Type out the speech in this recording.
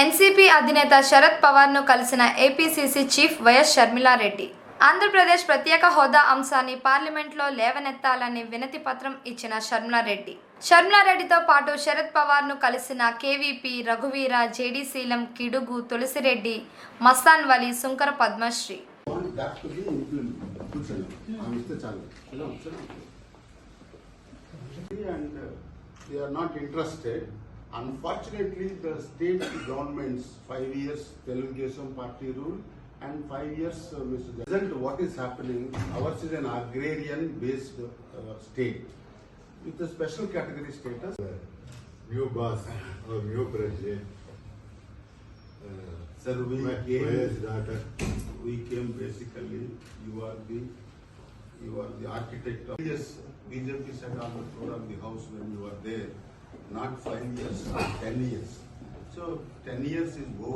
NCP అధినేత శరద్ పవార్ను కలిసిన APCC chief YS Sharmila Reddy. Andhra Pradesh ప్రత్యేక హోదా అంశాన్ని పార్లమెంట్లో లేవనెత్తాలని వినతి పత్రం ఇచ్చిన షర్మిలారెడ్డి. షర్మిలారెడ్డితో పాటు శరద్ పవార్ను కలిసిన కేవీపీ రఘువీర జేడీసీలం కిడుగు Tulasi Reddy Mastan Vali Sunkara Padmasri. And they are not interested. Unfortunately, the state governments, five years Telugu Desam party rule and five years uh, Mr. Present what is happening, ours is an agrarian based uh, state with a special category status. new boss or new president. Uh, Sir, we my came- daughter. We came basically, you are the, you are the architect of. Yes, BJP said on the floor of the house when you were there, not five years, ten years. So ten years is over.